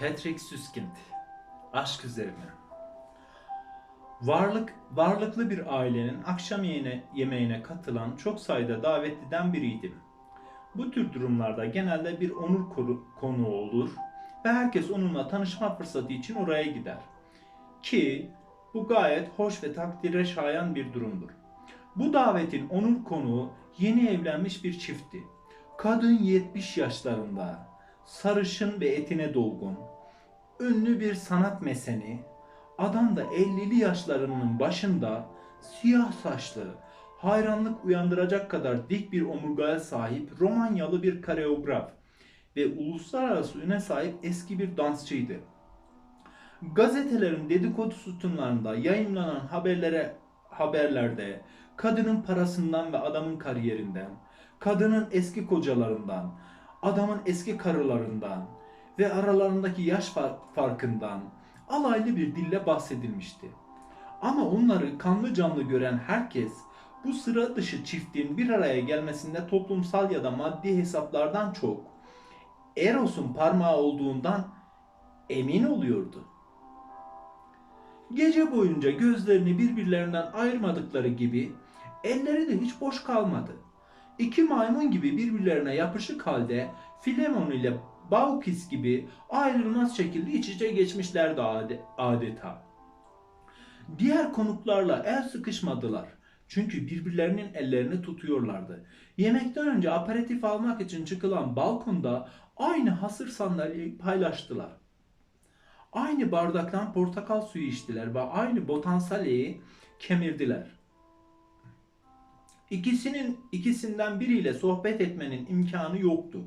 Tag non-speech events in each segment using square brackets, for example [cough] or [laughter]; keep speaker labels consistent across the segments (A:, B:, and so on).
A: Patrick Süskind Aşk üzerine Varlık, varlıklı bir ailenin akşam yemeğine, yemeğine katılan çok sayıda davetliden biriydim. Bu tür durumlarda genelde bir onur konuğu olur ve herkes onunla tanışma fırsatı için oraya gider. Ki bu gayet hoş ve takdire şayan bir durumdur. Bu davetin onur konuğu yeni evlenmiş bir çiftti. Kadın 70 yaşlarında, sarışın ve etine dolgun, ünlü bir sanat meseni, adam da 50'li yaşlarının başında siyah saçlı, hayranlık uyandıracak kadar dik bir omurgaya sahip Romanyalı bir koreograf ve uluslararası üne sahip eski bir dansçıydı. Gazetelerin dedikodu sütunlarında yayınlanan haberlere haberlerde kadının parasından ve adamın kariyerinden, kadının eski kocalarından, adamın eski karılarından ve aralarındaki yaş far- farkından alaylı bir dille bahsedilmişti. Ama onları kanlı canlı gören herkes bu sıra dışı çiftin bir araya gelmesinde toplumsal ya da maddi hesaplardan çok Eros'un parmağı olduğundan emin oluyordu. Gece boyunca gözlerini birbirlerinden ayırmadıkları gibi elleri de hiç boş kalmadı. İki maymun gibi birbirlerine yapışık halde Filemon ile Baukis gibi ayrılmaz şekilde iç içe geçmişlerdi ade- adeta. Diğer konuklarla el sıkışmadılar. Çünkü birbirlerinin ellerini tutuyorlardı. Yemekten önce aperatif almak için çıkılan balkonda aynı hasır sandalyeyi paylaştılar. Aynı bardaktan portakal suyu içtiler ve aynı botansalyeyi kemirdiler. İkisinin ikisinden biriyle sohbet etmenin imkanı yoktu.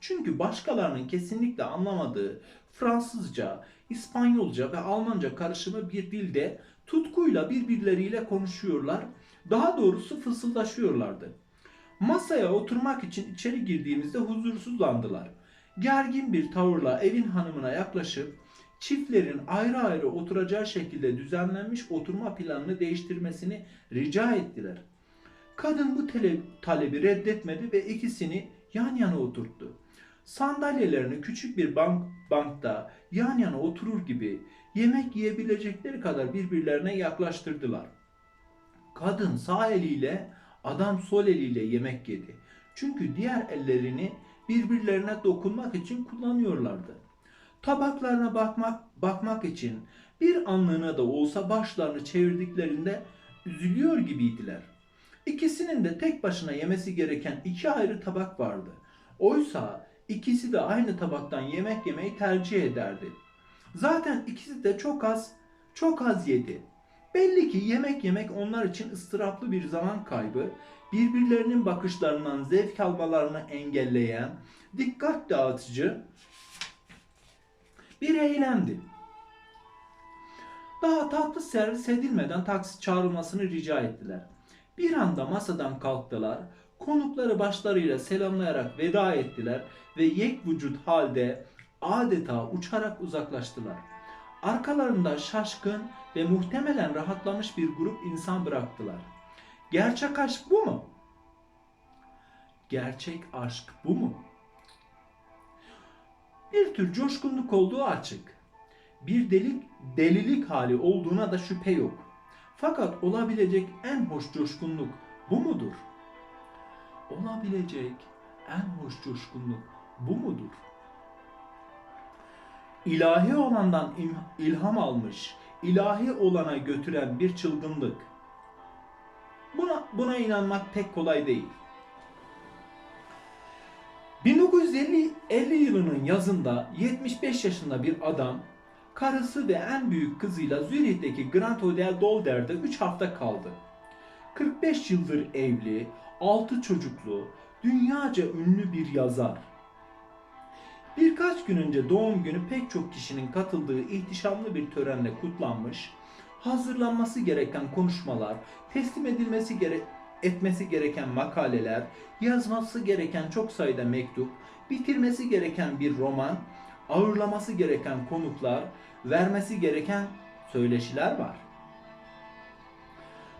A: Çünkü başkalarının kesinlikle anlamadığı Fransızca, İspanyolca ve Almanca karışımı bir dilde tutkuyla birbirleriyle konuşuyorlar. Daha doğrusu fısıldaşıyorlardı. Masaya oturmak için içeri girdiğimizde huzursuzlandılar. Gergin bir tavırla evin hanımına yaklaşıp çiftlerin ayrı ayrı oturacağı şekilde düzenlenmiş oturma planını değiştirmesini rica ettiler. Kadın bu tele- talebi reddetmedi ve ikisini yan yana oturttu. Sandalyelerini küçük bir bank, bankta yan yana oturur gibi yemek yiyebilecekleri kadar birbirlerine yaklaştırdılar. Kadın sağ eliyle, adam sol eliyle yemek yedi. Çünkü diğer ellerini birbirlerine dokunmak için kullanıyorlardı. Tabaklarına bakmak bakmak için bir anlığına da olsa başlarını çevirdiklerinde üzülüyor gibiydiler. İkisinin de tek başına yemesi gereken iki ayrı tabak vardı. Oysa ikisi de aynı tabaktan yemek yemeyi tercih ederdi. Zaten ikisi de çok az, çok az yedi. Belli ki yemek yemek onlar için ıstıraplı bir zaman kaybı, birbirlerinin bakışlarından zevk almalarını engelleyen, dikkat dağıtıcı bir eylemdi. Daha tatlı servis edilmeden taksi çağrılmasını rica ettiler. Bir anda masadan kalktılar, konukları başlarıyla selamlayarak veda ettiler ve yek vücut halde adeta uçarak uzaklaştılar. Arkalarında şaşkın ve muhtemelen rahatlamış bir grup insan bıraktılar. Gerçek aşk bu mu? Gerçek aşk bu mu? Bir tür coşkunluk olduğu açık. Bir delik, delilik hali olduğuna da şüphe yok. Fakat olabilecek en hoş coşkunluk bu mudur? Olabilecek en hoş coşkunluk bu mudur? İlahi olandan ilham almış, ilahi olana götüren bir çılgınlık. Buna, buna inanmak pek kolay değil. 1950 50 yılının yazında 75 yaşında bir adam karısı ve en büyük kızıyla Zürih'teki Grand Hotel Dolder'de 3 hafta kaldı. 45 yıldır evli, 6 çocuklu, dünyaca ünlü bir yazar. Birkaç gün önce doğum günü pek çok kişinin katıldığı ihtişamlı bir törenle kutlanmış, hazırlanması gereken konuşmalar, teslim edilmesi gere etmesi gereken makaleler, yazması gereken çok sayıda mektup, bitirmesi gereken bir roman, ağırlaması gereken konuklar, vermesi gereken söyleşiler var.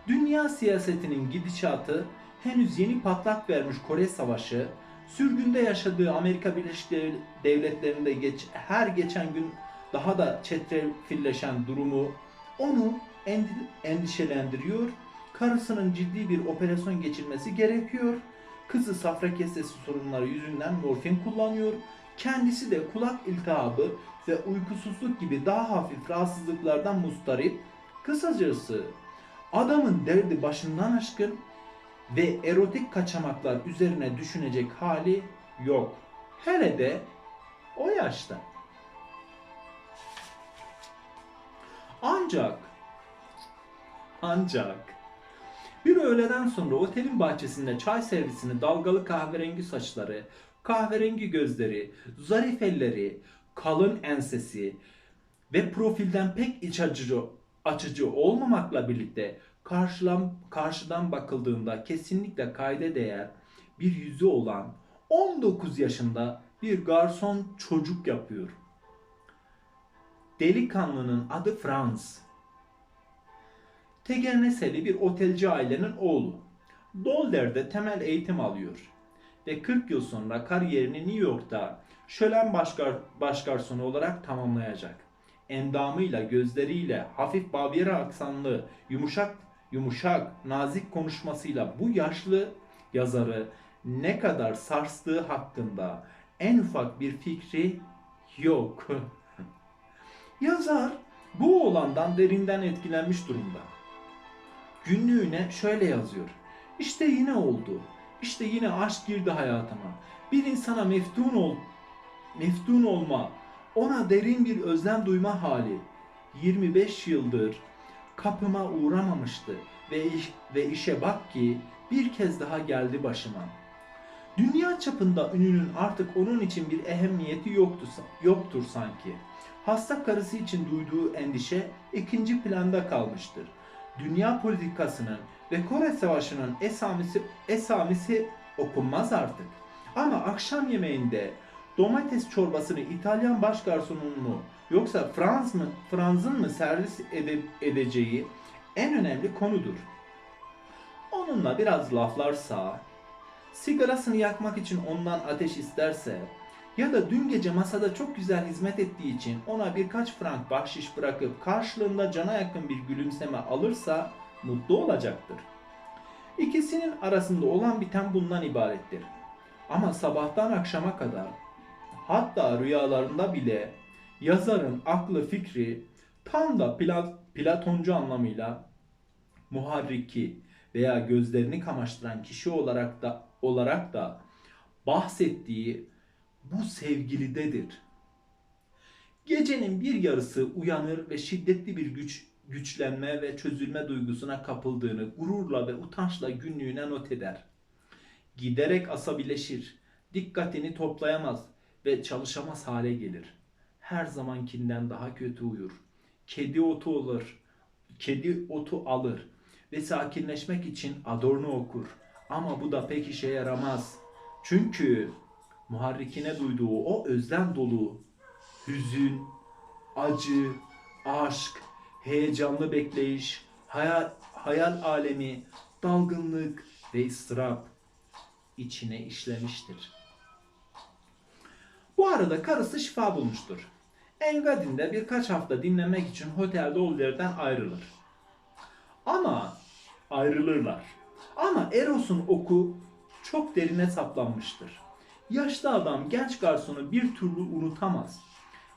A: Dünya siyasetinin gidişatı henüz yeni patlak vermiş Kore Savaşı, Sürgünde yaşadığı Amerika Birleşik Dev- Devletleri'nde geç, her geçen gün daha da çetrefilleşen durumu onu endi- endişelendiriyor. Karısının ciddi bir operasyon geçirmesi gerekiyor. Kızı safra kesesi sorunları yüzünden morfin kullanıyor. Kendisi de kulak iltihabı ve uykusuzluk gibi daha hafif rahatsızlıklardan mustarip. Kısacası adamın derdi başından aşkın ve erotik kaçamaklar üzerine düşünecek hali yok. Hele de o yaşta. Ancak ancak bir öğleden sonra otelin bahçesinde çay servisini dalgalı kahverengi saçları, kahverengi gözleri, zarif elleri, kalın ensesi ve profilden pek iç açıcı, açıcı olmamakla birlikte karşılan, karşıdan bakıldığında kesinlikle kayda değer bir yüzü olan 19 yaşında bir garson çocuk yapıyor. Delikanlının adı Franz. Tegerneseli bir otelci ailenin oğlu. Dolder'de temel eğitim alıyor. Ve 40 yıl sonra kariyerini New York'ta şölen başgar, başgarsonu olarak tamamlayacak. Endamıyla, gözleriyle, hafif Bavyera aksanlı, yumuşak yumuşak, nazik konuşmasıyla bu yaşlı yazarı ne kadar sarstığı hakkında en ufak bir fikri yok. [laughs] Yazar bu olandan derinden etkilenmiş durumda. Günlüğüne şöyle yazıyor. İşte yine oldu. İşte yine aşk girdi hayatıma. Bir insana meftun ol, meftun olma, ona derin bir özlem duyma hali. 25 yıldır kapıma uğramamıştı ve ve işe bak ki bir kez daha geldi başıma. Dünya çapında ününün artık onun için bir ehemmiyeti yoktu, yoktur sanki. Hasta karısı için duyduğu endişe ikinci planda kalmıştır. Dünya politikasının ve Kore Savaşı'nın esamisi, esamisi okunmaz artık. Ama akşam yemeğinde domates çorbasını İtalyan başgarsonun mu yoksa Frans mı Franz'ın mı servis ede- edeceği en önemli konudur. Onunla biraz laflarsa, sigarasını yakmak için ondan ateş isterse ya da dün gece masada çok güzel hizmet ettiği için ona birkaç frank bahşiş bırakıp karşılığında cana yakın bir gülümseme alırsa mutlu olacaktır. İkisinin arasında olan biten bundan ibarettir. Ama sabahtan akşama kadar hatta rüyalarında bile yazarın aklı fikri tam da Pla- Platoncu anlamıyla muharriki veya gözlerini kamaştıran kişi olarak da olarak da bahsettiği bu sevgilidedir. Gecenin bir yarısı uyanır ve şiddetli bir güç güçlenme ve çözülme duygusuna kapıldığını gururla ve utançla günlüğüne not eder. Giderek asabileşir, dikkatini toplayamaz ve çalışamaz hale gelir. Her zamankinden daha kötü uyur. Kedi otu olur, kedi otu alır ve sakinleşmek için Adorno okur. Ama bu da pek işe yaramaz. Çünkü muharrikine duyduğu o özlem dolu hüzün, acı, aşk, heyecanlı bekleyiş, hayal, hayal alemi, dalgınlık ve ıstırap içine işlemiştir. Bu arada karısı şifa bulmuştur. Engadin'de birkaç hafta dinlemek için Hotel Dolder'den ayrılır. Ama ayrılırlar. Ama Eros'un oku çok derine saplanmıştır. Yaşlı adam genç garsonu bir türlü unutamaz.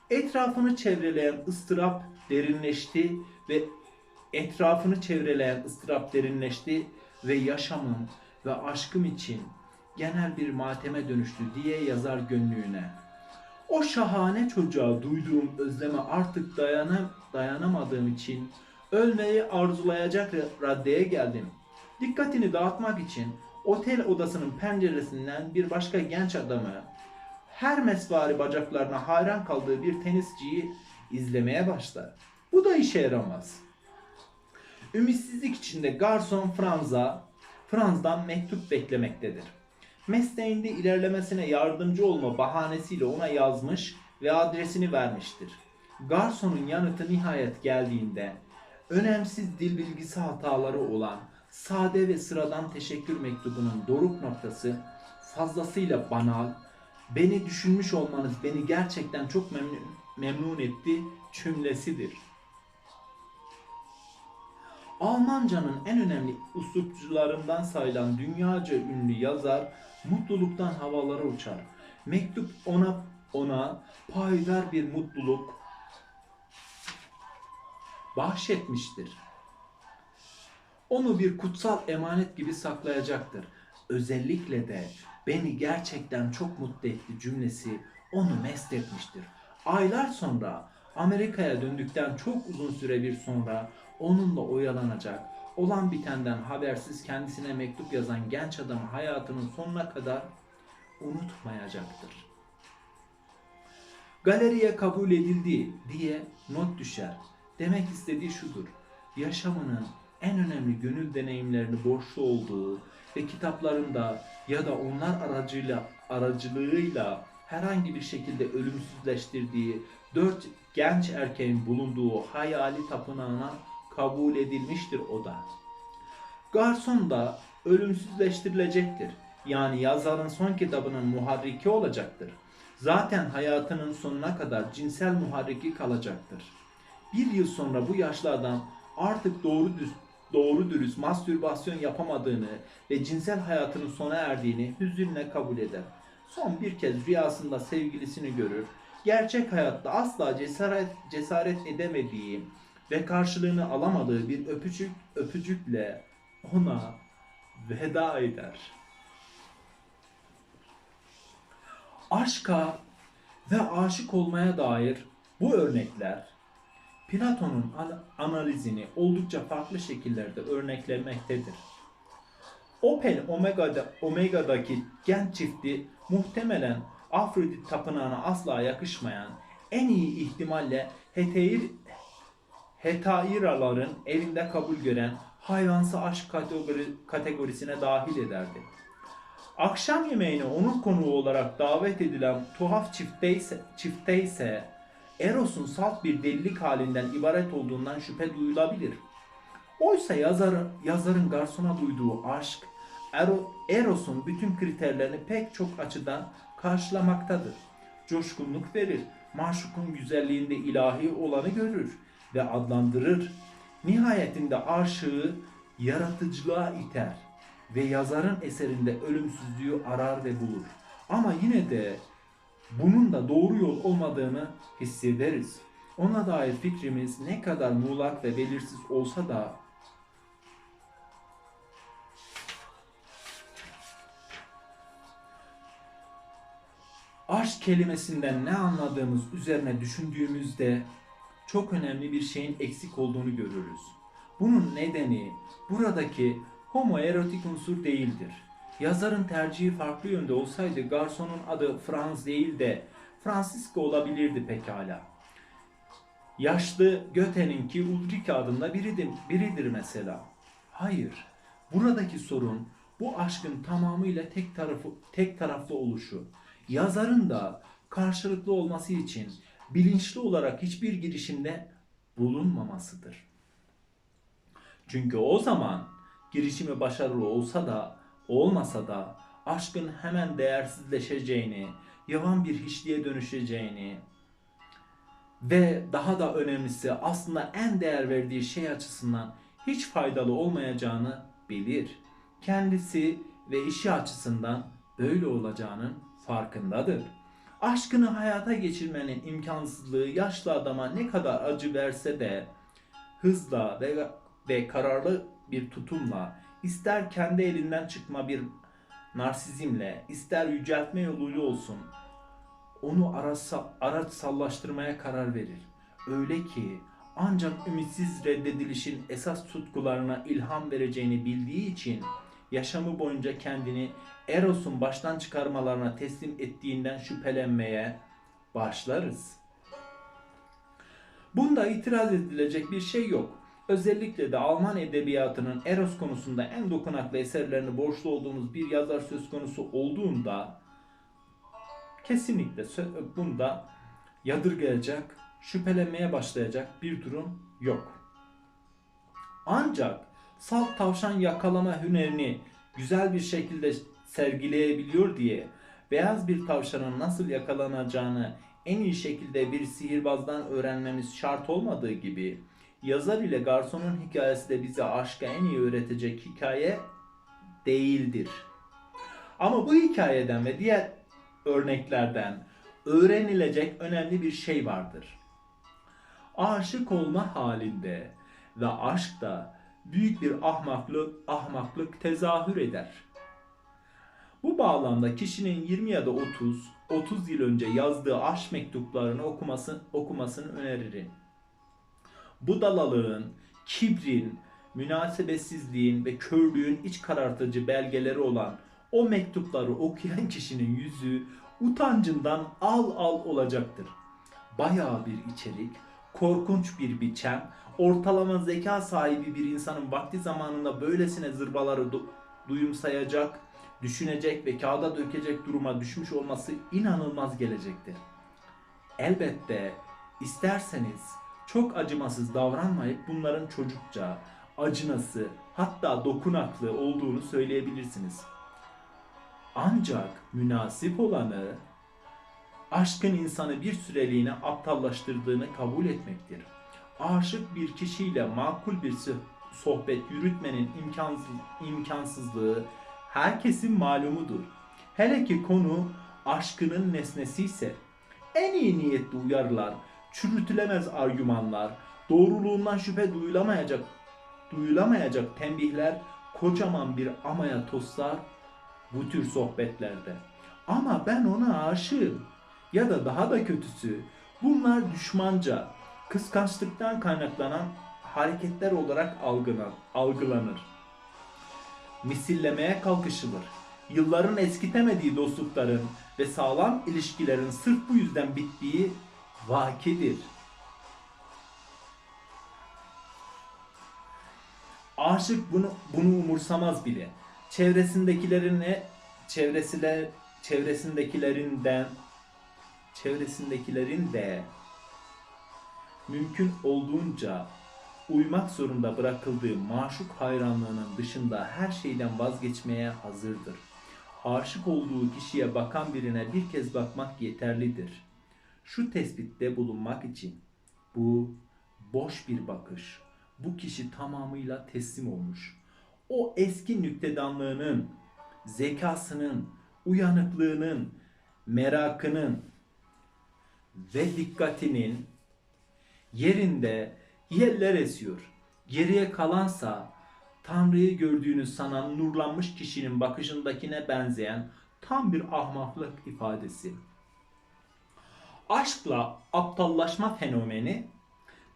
A: Etrafını çevreleyen ıstırap derinleşti ve etrafını çevreleyen ıstırap derinleşti ve yaşamım ve aşkım için genel bir mateme dönüştü diye yazar gönlüğüne. O şahane çocuğa duyduğum özleme artık dayana, dayanamadığım için ölmeyi arzulayacak raddeye geldim. Dikkatini dağıtmak için otel odasının penceresinden bir başka genç adamı her mesvari bacaklarına hayran kaldığı bir tenisçiyi izlemeye başlar. Bu da işe yaramaz. Ümitsizlik içinde garson Franz'a Franz'dan mektup beklemektedir. Mesleğinde ilerlemesine yardımcı olma bahanesiyle ona yazmış ve adresini vermiştir. Garsonun yanıtı nihayet geldiğinde önemsiz dil bilgisi hataları olan sade ve sıradan teşekkür mektubunun doruk noktası fazlasıyla banal, beni düşünmüş olmanız beni gerçekten çok memnun, memnun etti cümlesidir. Almanca'nın en önemli uslupçularından sayılan dünyaca ünlü yazar mutluluktan havalara uçar. Mektup ona ona payidar bir mutluluk bahşetmiştir. Onu bir kutsal emanet gibi saklayacaktır. Özellikle de beni gerçekten çok mutlu etti cümlesi onu mest etmiştir. Aylar sonra Amerika'ya döndükten çok uzun süre bir sonra onunla oyalanacak, olan bitenden habersiz kendisine mektup yazan genç adam hayatının sonuna kadar unutmayacaktır. Galeriye kabul edildi diye not düşer. Demek istediği şudur. Yaşamının en önemli gönül deneyimlerini borçlu olduğu ve kitaplarında ya da onlar aracıyla aracılığıyla herhangi bir şekilde ölümsüzleştirdiği dört genç erkeğin bulunduğu hayali tapınağına kabul edilmiştir o da. Garson da ölümsüzleştirilecektir. Yani yazarın son kitabının muharriki olacaktır. Zaten hayatının sonuna kadar cinsel muharriki kalacaktır. Bir yıl sonra bu yaşlı adam artık doğru düz, doğru dürüst mastürbasyon yapamadığını ve cinsel hayatının sona erdiğini hüzünle kabul eder. Son bir kez rüyasında sevgilisini görür. Gerçek hayatta asla cesaret, cesaret edemediği ve karşılığını alamadığı bir öpücük öpücükle ona veda eder. Aşka ve aşık olmaya dair bu örnekler Platon'un an- analizini oldukça farklı şekillerde örneklemektedir. Opel Omega'da, Omega'daki genç çifti muhtemelen Afrodit tapınağına asla yakışmayan en iyi ihtimalle Heteir, Hetairaların evinde kabul gören hayvansı aşk kategori, kategorisine dahil ederdi. Akşam yemeğine onun konuğu olarak davet edilen tuhaf çifte ise, çifte ise Eros'un salt bir delilik halinden ibaret olduğundan şüphe duyulabilir. Oysa yazarın, yazarın garsona duyduğu aşk, Ero- Eros'un bütün kriterlerini pek çok açıdan karşılamaktadır. Coşkunluk verir, maşukun güzelliğinde ilahi olanı görür ve adlandırır. Nihayetinde aşığı yaratıcılığa iter ve yazarın eserinde ölümsüzlüğü arar ve bulur. Ama yine de bunun da doğru yol olmadığını hissederiz. Ona dair fikrimiz ne kadar muğlak ve belirsiz olsa da aşk kelimesinden ne anladığımız üzerine düşündüğümüzde çok önemli bir şeyin eksik olduğunu görürüz. Bunun nedeni buradaki homoerotik unsur değildir. Yazarın tercihi farklı yönde olsaydı garsonun adı Franz değil de Francisco olabilirdi pekala. Yaşlı Göte'ninki Ulrike adında biridir, biridir mesela. Hayır. Buradaki sorun bu aşkın tamamıyla tek tarafı tek taraflı oluşu. Yazarın da karşılıklı olması için bilinçli olarak hiçbir girişimde bulunmamasıdır. Çünkü o zaman girişimi başarılı olsa da olmasa da aşkın hemen değersizleşeceğini, yavan bir hiçliğe dönüşeceğini ve daha da önemlisi aslında en değer verdiği şey açısından hiç faydalı olmayacağını bilir. Kendisi ve işi açısından böyle olacağının farkındadır. Aşkını hayata geçirmenin imkansızlığı yaşlı adama ne kadar acı verse de hızla ve, ve kararlı bir tutumla ister kendi elinden çıkma bir narsizmle ister yüceltme yoluyla olsun onu arasa, araç sallaştırmaya karar verir. Öyle ki ancak ümitsiz reddedilişin esas tutkularına ilham vereceğini bildiği için yaşamı boyunca kendini Eros'un baştan çıkarmalarına teslim ettiğinden şüphelenmeye başlarız. Bunda itiraz edilecek bir şey yok. Özellikle de Alman edebiyatının Eros konusunda en dokunaklı eserlerini borçlu olduğumuz bir yazar söz konusu olduğunda kesinlikle bunda yadırgayacak, şüphelenmeye başlayacak bir durum yok. Ancak salt tavşan yakalama hünerini güzel bir şekilde sergileyebiliyor diye beyaz bir tavşanın nasıl yakalanacağını en iyi şekilde bir sihirbazdan öğrenmemiz şart olmadığı gibi yazar ile garsonun hikayesi de bize aşkı en iyi öğretecek hikaye değildir. Ama bu hikayeden ve diğer örneklerden öğrenilecek önemli bir şey vardır. Aşık olma halinde ve aşkta büyük bir ahmaklık, ahmaklık tezahür eder. Bu bağlamda kişinin 20 ya da 30, 30 yıl önce yazdığı aşk mektuplarını okuması, okumasını öneririm. Budalalığın, kibrin, münasebetsizliğin ve körlüğün iç karartıcı belgeleri olan o mektupları okuyan kişinin yüzü utancından al al olacaktır. Bayağı bir içerik, korkunç bir biçem, ortalama zeka sahibi bir insanın vakti zamanında böylesine zırvaları du- duyumsayacak, düşünecek ve kağıda dökecek duruma düşmüş olması inanılmaz gelecektir. Elbette isterseniz çok acımasız davranmayıp bunların çocukça, acınası, hatta dokunaklı olduğunu söyleyebilirsiniz. Ancak münasip olanı aşkın insanı bir süreliğine aptallaştırdığını kabul etmektir. Aşık bir kişiyle makul bir sohbet yürütmenin imkansız, imkansızlığı herkesin malumudur. Hele ki konu aşkının nesnesi ise en iyi niyetli uyarılar, çürütülemez argümanlar, doğruluğundan şüphe duyulamayacak duyulamayacak tembihler kocaman bir amaya toslar bu tür sohbetlerde. Ama ben ona aşığım. Ya da daha da kötüsü bunlar düşmanca, kıskançlıktan kaynaklanan hareketler olarak algılan, algılanır. Misillemeye kalkışılır. Yılların eskitemediği dostlukların ve sağlam ilişkilerin sırf bu yüzden bittiği vakidir. Aşık bunu bunu umursamaz bile. Çevresindekilerine çevresiyle çevresindekilerinden çevresindekilerin de mümkün olduğunca uymak zorunda bırakıldığı maşuk hayranlığının dışında her şeyden vazgeçmeye hazırdır. Aşık olduğu kişiye bakan birine bir kez bakmak yeterlidir. Şu tespitte bulunmak için bu boş bir bakış. Bu kişi tamamıyla teslim olmuş. O eski nüktedanlığının, zekasının, uyanıklığının, merakının ve dikkatinin yerinde yeller esiyor. Geriye kalansa Tanrı'yı gördüğünü sanan nurlanmış kişinin bakışındakine benzeyen tam bir ahmaklık ifadesi. Aşkla aptallaşma fenomeni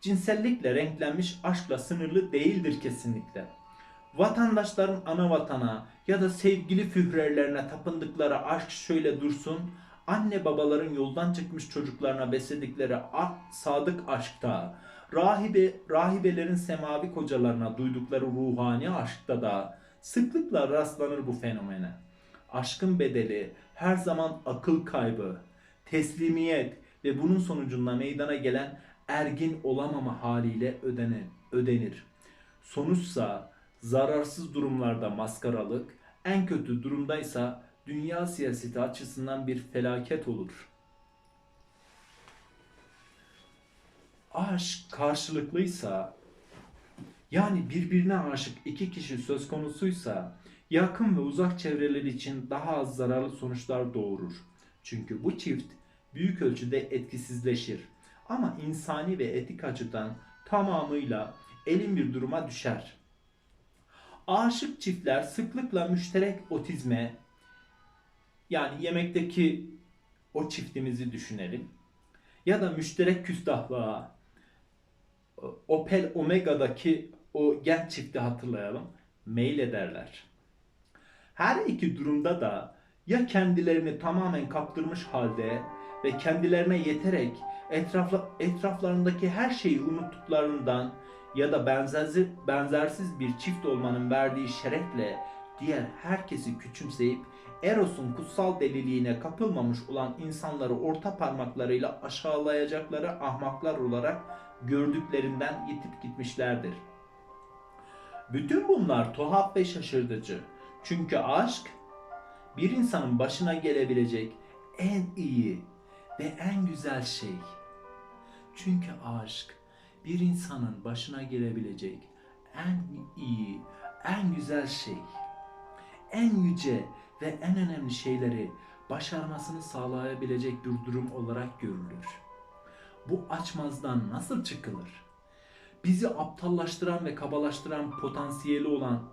A: cinsellikle renklenmiş aşkla sınırlı değildir kesinlikle. Vatandaşların ana vatana ya da sevgili führerlerine tapındıkları aşk şöyle dursun, anne babaların yoldan çıkmış çocuklarına besledikleri sadık aşkta, rahibe rahibelerin semavi kocalarına duydukları ruhani aşkta da sıklıkla rastlanır bu fenomene. Aşkın bedeli her zaman akıl kaybı, teslimiyet ve bunun sonucunda meydana gelen ergin olamama haliyle ödenir. ödenir. Sonuçsa zararsız durumlarda maskaralık, en kötü durumdaysa dünya siyaseti açısından bir felaket olur. Aşk karşılıklıysa yani birbirine aşık iki kişi söz konusuysa yakın ve uzak çevreler için daha az zararlı sonuçlar doğurur. Çünkü bu çift büyük ölçüde etkisizleşir. Ama insani ve etik açıdan tamamıyla elin bir duruma düşer. Aşık çiftler sıklıkla müşterek otizme yani yemekteki o çiftimizi düşünelim ya da müşterek küstahlığa Opel Omega'daki o genç çifti hatırlayalım mail ederler. Her iki durumda da ya kendilerini tamamen kaptırmış halde ve kendilerine yeterek etrafla, etraflarındaki her şeyi unuttuklarından ya da benzersiz, benzersiz bir çift olmanın verdiği şerefle diğer herkesi küçümseyip Eros'un kutsal deliliğine kapılmamış olan insanları orta parmaklarıyla aşağılayacakları ahmaklar olarak gördüklerinden yitip gitmişlerdir. Bütün bunlar tuhaf ve şaşırtıcı. Çünkü aşk bir insanın başına gelebilecek en iyi ve en güzel şey. Çünkü aşk bir insanın başına gelebilecek en iyi, en güzel şey. En yüce ve en önemli şeyleri başarmasını sağlayabilecek bir durum olarak görülür. Bu açmazdan nasıl çıkılır? Bizi aptallaştıran ve kabalaştıran potansiyeli olan,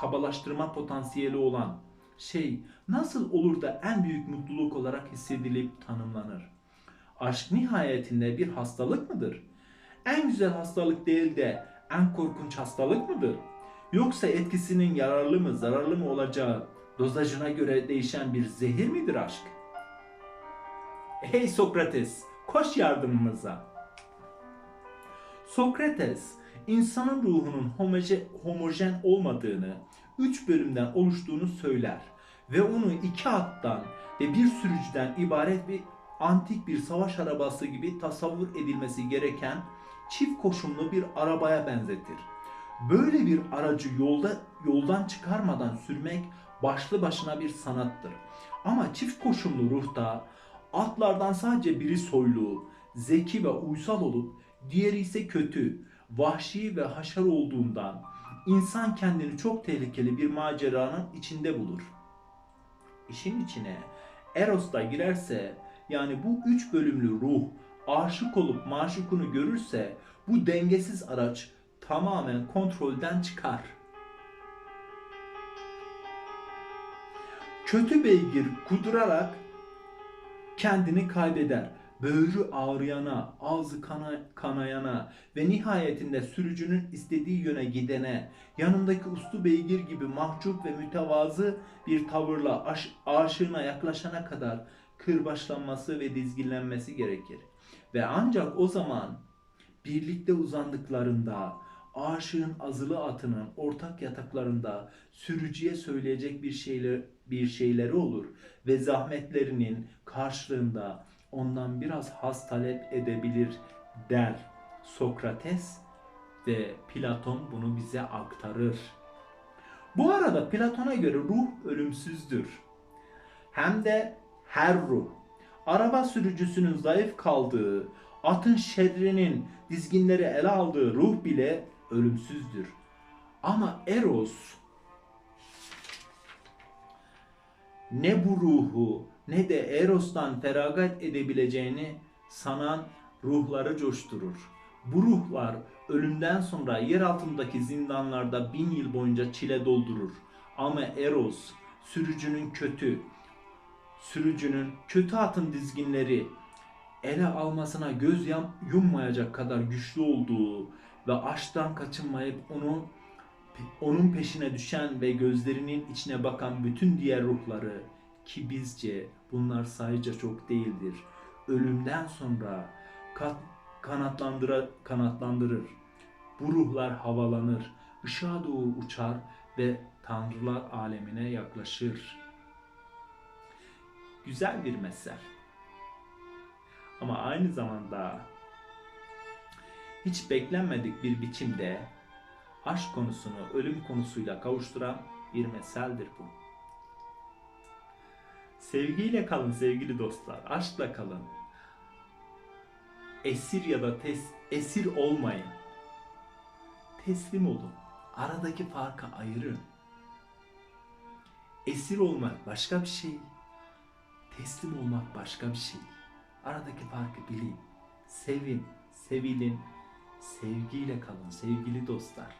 A: kabalaştırma potansiyeli olan şey nasıl olur da en büyük mutluluk olarak hissedilip tanımlanır? Aşk nihayetinde bir hastalık mıdır? En güzel hastalık değil de en korkunç hastalık mıdır? Yoksa etkisinin yararlı mı, zararlı mı olacağı dozajına göre değişen bir zehir midir aşk? Hey Sokrates, koş yardımımıza. Sokrates, insanın ruhunun homoje- homojen olmadığını, üç bölümden oluştuğunu söyler ve onu iki attan ve bir sürücüden ibaret bir antik bir savaş arabası gibi tasavvur edilmesi gereken çift koşumlu bir arabaya benzetir. Böyle bir aracı yolda yoldan çıkarmadan sürmek başlı başına bir sanattır. Ama çift koşumlu ruhta atlardan sadece biri soylu, zeki ve uysal olup diğeri ise kötü, vahşi ve haşar olduğundan insan kendini çok tehlikeli bir maceranın içinde bulur. İşin içine Eros da girerse yani bu üç bölümlü ruh aşık olup maşukunu görürse bu dengesiz araç tamamen kontrolden çıkar. Kötü beygir kudurarak kendini kaybeder. Böğrü ağrıyana, ağzı kana, kanayana ve nihayetinde sürücünün istediği yöne gidene, yanındaki uslu beygir gibi mahcup ve mütevazı bir tavırla aş, aşığına yaklaşana kadar kırbaçlanması ve dizginlenmesi gerekir. Ve ancak o zaman birlikte uzandıklarında aşığın azılı atının ortak yataklarında sürücüye söyleyecek bir şeyler bir şeyleri olur ve zahmetlerinin karşılığında ondan biraz haz talep edebilir der Sokrates ve Platon bunu bize aktarır. Bu arada Platon'a göre ruh ölümsüzdür. Hem de her ruh. Araba sürücüsünün zayıf kaldığı, atın şerrinin dizginleri ele aldığı ruh bile ölümsüzdür. Ama Eros ne bu ruhu ne de Eros'tan feragat edebileceğini sanan ruhları coşturur. Bu ruhlar ölümden sonra yer altındaki zindanlarda bin yıl boyunca çile doldurur. Ama Eros sürücünün kötü, sürücünün kötü atın dizginleri ele almasına göz yummayacak kadar güçlü olduğu ve aşktan kaçınmayıp onu onun peşine düşen ve gözlerinin içine bakan bütün diğer ruhları ki bizce bunlar sayıca çok değildir. Ölümden sonra kat, kanatlandıra, kanatlandırır. Bu ruhlar havalanır, ışığa doğru uçar ve tanrılar alemine yaklaşır. Güzel bir mesel. Ama aynı zamanda hiç beklenmedik bir biçimde aşk konusunu ölüm konusuyla kavuşturan bir meseldir bu. Sevgiyle kalın sevgili dostlar, aşkla kalın. Esir ya da tes, esir olmayın. Teslim olun. Aradaki farkı ayırın. Esir olmak başka bir şey. Teslim olmak başka bir şey. Aradaki farkı bilin. Sevin, sevilin. Sevgiyle kalın sevgili dostlar.